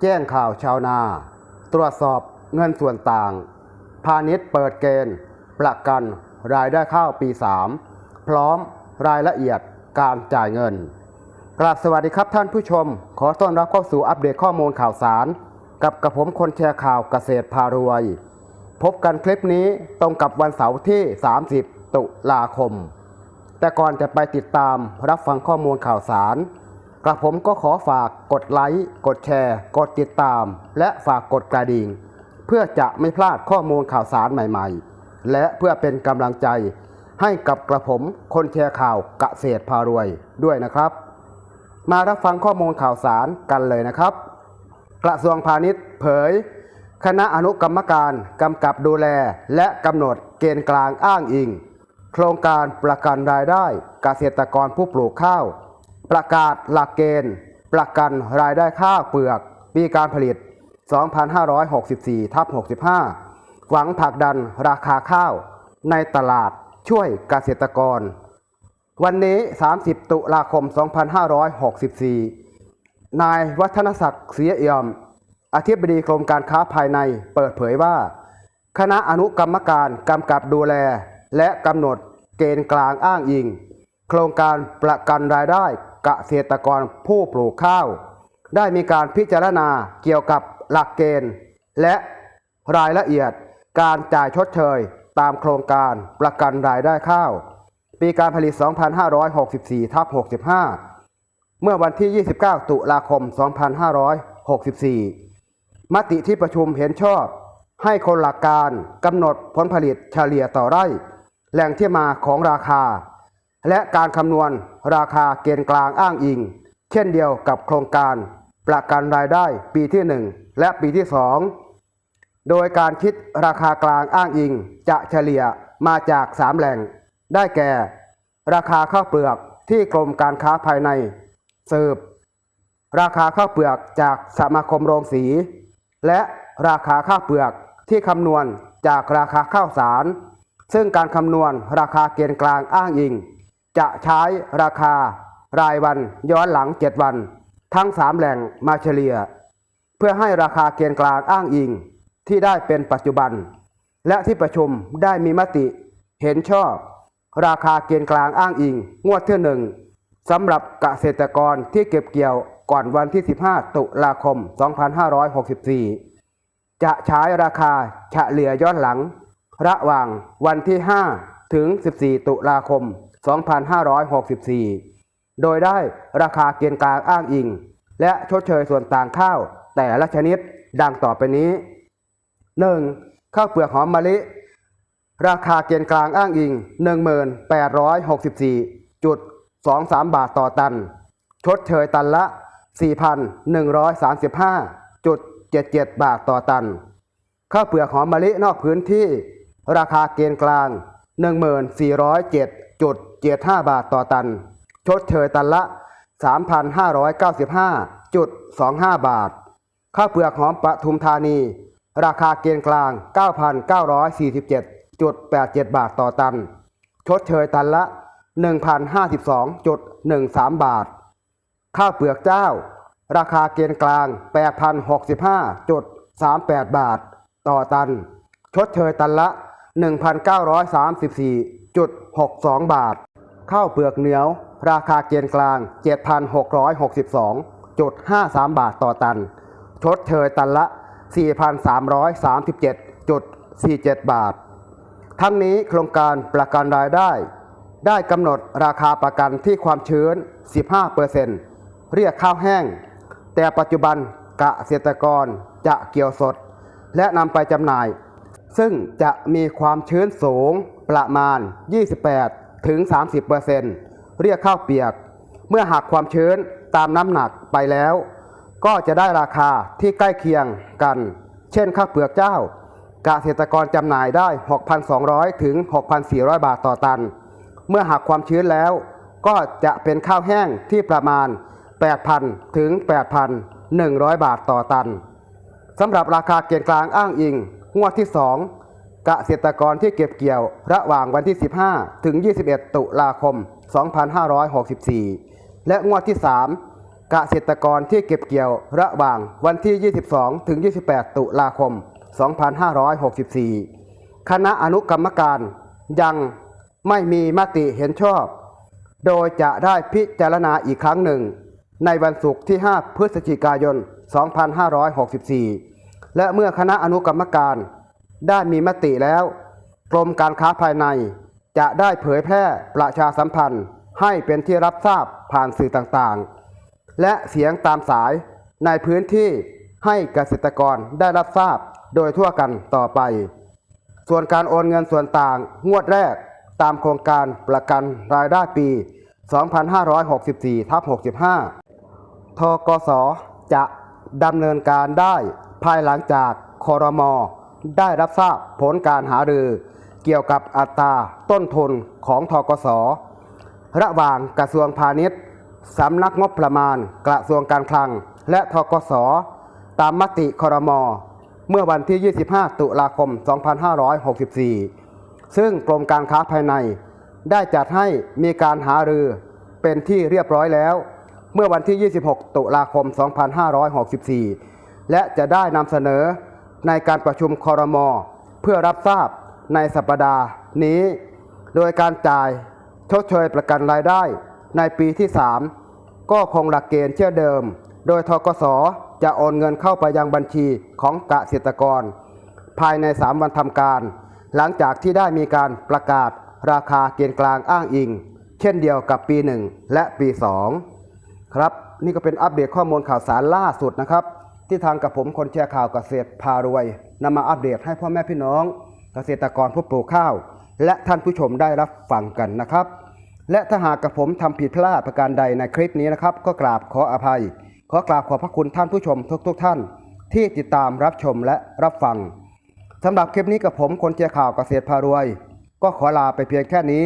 แจ้งข่าวชาวนา ตรวจสอบเงินส่วนต่าง พาณิชย์เปิดเกณฑ์ ประกันรายได้ข้าวปี 3 พร้อมรายละเอียดการจ่ายเงิน กราบสวัสดีครับท่านผู้ชม ขอต้อนรับเข้าสู่อัปเดตข้อมูลข่าวสาร กับกระผมคนแชร์ข่าวเกษตรพารวย พบกันคลิปนี้ตรงกับวันเสาร์ที่ 30 ตุลาคม แต่ก่อนจะไปติดตามรับฟังข้อมูลข่าวสาร กระผมก็ขอฝากกดไลค์ กดแชร์ กดติดตาม และฝากกดกระดิ่ง เพื่อจะไม่พลาดข้อมูลข่าวสารใหม่ๆ และเพื่อเป็นกำลังใจ ให้กับกระผมคนแชร์ข่าวเกษตรพารวยด้วยนะครับ มารับฟังข้อมูลข่าวสารกันเลยนะครับ กระทรวงพาณิชย์เผย คณะอนุกรรมการกำกับดูแลและกำหนดเกณฑ์กลางอ้างอิง โครงการประกันรายได้เกษตรกรผู้ปลูกข้าว ประกาศหลักเกณฑ์ ประกันรายได้ข้าวเปลือก ปีการผลิต 2564ทับ65 หวังผลักดันราคาข้าวในตลาดช่วยเกษตรกร วันนี้ 30 ตุลาคม 2564 นายวัฒนศักดิ์เสียเอี่ยม อธิบดีกรมการค้าภายในเปิดเผยว่า คณะอนุกรรมการกำกับดูแล และกำหนดเกณฑ์กลางอ้างอิง โครงการประกันรายได้ กษตรกรผู้ปลูกข้าว ได้มีการพิจารณาเกี่ยวกับหลักเกณฑ์ และรายละเอียดการจ่ายชดเชยตามโครงการประกันรายได้ข้าว ปีการผลิต 2564ทับ65 เมื่อวันที่ 29 ตุลาคม 2564 มติที่ประชุมเห็นชอบ ให้คนหลักการกำหนดผลผลิตเฉลี่ยต่อไร่ แหล่งที่มาของราคา และการคำนวณราคาเกณฑ์กลางอ้างอิง เช่นเดียวกับโครงการประกันรายได้ปีที่ 1 และปีที่ 2 โดยการคิดราคากลางอ้างอิงจะเฉลี่ยมาจาก 3 แหล่ง ได้แก่ ราคาข้าวเปลือกที่กรมการค้าภายในสืบ ราคาข้าวเปลือกจากสมาคมโรงสี และราคาข้าวเปลือกที่คำนวณจากราคาข้าวสาร ซึ่งการคำนวณราคาเกณฑ์กลางอ้างอิง จะใช้ราคารายวันย้อนหลัง 7 วัน ทั้ง 3 แหล่งมาเฉลี่ย เพื่อให้ราคาเกณฑ์กลางอ้างอิงที่ได้เป็นปัจจุบัน และที่ประชุมได้มีมติเห็นชอบ ราคาเกณฑ์กลางอ้างอิง งวดที่หนึ่งสำหรับเกษตรกรที่เก็บเกี่ยวก่อนวันที่ 15 ตุลาคม 2564 จะใช้ราคาเฉลี่ยย้อนหลัง ระหว่างวันที่ 5 ถึง 14 ตุลาคม 2564 โดยได้ราคาเกณฑ์กลางอ้างอิง และชดเชยส่วนต่างข้าวแต่ละชนิดดังต่อไปนี้ 1. ข้าวเปลือกหอมมะลิ ราคาเกณฑ์กลางอ้างอิง 1864.23 บาทต่อตัน ชดเชยตันละ 4,135.77 บาทต่อตัน ข้าวเปลือกหอมมะลินอกพื้นที่ ราคาเกณฑ์กลาง 1407.75 บาทต่อตัน ชดเชยตันละ 3,595.25 บาท ข้าวเปลือกหอมปทุมธานี ราคาเกณฑ์กลาง 9,947.87 บาทต่อตัน ชดเชยตันละ 1,052.13 บาท ข้าวเปลือกเจ้า ราคาเกณฑ์กลาง 8,065.38 บาท ต่อตัน ชดเชยตันละ1,934.62 บาท ข้าวเปลือกเหนียว ราคาเกณฑ์กลาง 7,662.53 บาทต่อตัน ชดเชยตันละ 4,337.47 บาท ทั้งนี้โครงการประกันรายได้ ได้กำหนดราคาประกันที่ความชื้น 15%เรียกข้าวแห้ง แต่ปัจจุบันกเกษตรกรจะเกี่ยวสด และนำไปจำหน่าย ซึ่งจะมีความชื้นสูงประมาณ 28 ถึง 30%เรียกข้าวเปียก เมื่อหักความชื้นตามน้ำหนักไปแล้ว ก็จะได้ราคาที่ใกล้เคียงกัน เช่นข้าวเปลือกเจ้าเกษตรกรจำหน่ายได้ 6,200 ถึง 6,400 บาทต่อตัน เมื่อหักความชื้นแล้ว ก็จะเป็นข้าวแห้งที่ประมาณ 8,000 ถึง 8,100 บาทต่อตันสำหรับราคาเกณฑ์กลางอ้างอิง งวดที่ 2 เกษตรกรที่เก็บเกี่ยว ระหว่างวันที่ 15 ถึง 21 ตุลาคม 2564 และงวดที่ 3 เกษตรกรที่เก็บเกี่ยว ระหว่างวันที่ 22 ถึง 28 ตุลาคม 2564 คณะอนุกรรมการยังไม่มีมติเห็นชอบ โดยจะได้พิจารณาอีกครั้งหนึ่ง ในวันศุกร์ที่ 5 พฤศจิกายน 2564 และเมื่อคณะอนุกรรมการ ได้มีมติแล้ว กรมการค้าภายใน จะได้เผยแพร่ประชาสัมพันธ์ให้เป็นที่รับทราบผ่านสื่อต่างๆ และเสียงตามสายในพื้นที่ให้เกษตรกรได้รับทราบโดยทั่วกันต่อไป ส่วนการโอนเงินส่วนต่างงวดแรกตามโครงการประกันรายได้ปี 2564ทับ65 ทกสจะดำเนินการได้ภายหลังจากคอรมอ ได้รับทราบผลการหารือ เกี่ยวกับอัตราต้นทุนของทกสระหว่างกระทรวงพาณิชย์สำนักงบประมาณ กระทรวงการคลัง และทกสตามมติคอรมอเมื่อวันที่ 25 ตุลาคม 2564 ซึ่งกรมการค้าภายใน ได้จัดให้มีการหารือเป็นที่เรียบร้อยแล้ว เมื่อวันที่ 26 ตุลาคม 2564 และจะได้นำเสนอ ในการประชุมคอรมอเพื่อรับทราบในสัปดาห์นี้ โดยการจ่ายชดเชยประกันรายได้ในปีที่ 3 ก็คงหลักเกณฑ์เช่นเดิม โดยทกสจะโอนเงินเข้าไปยังบัญชีของเกษตรกร ภายใน 3 วันทำการ หลังจากที่ได้มีการประกาศราคาเกณฑ์กลางอ้างอิง เช่นเดียวกับปี 1 และปี 2 ครับ นี่ก็เป็นอัปเดตข้อมูลข่าวสารล่าสุดนะครับ ที่ทางกับผมคนแชร์ข่าวเกษตรพารวยนำมาอัปเดตให้พ่อแม่พี่น้อง เกษตรกรผู้ปลูกข้าว และท่านผู้ชมได้รับฟังกันนะครับ และถ้าหากกับผมทำผิดพลาดประการใดในคลิปนี้นะครับ ก็กราบขออภัย ขอกราบขอบพระคุณท่านผู้ชมทุกๆทท่าน ที่ติดตามรับชมและรับฟังสำหรับคลิปนี้กับผมคนเชียร์ข่าวเกษตรพารวย ก็ขอลาไปเพียงแค่นี้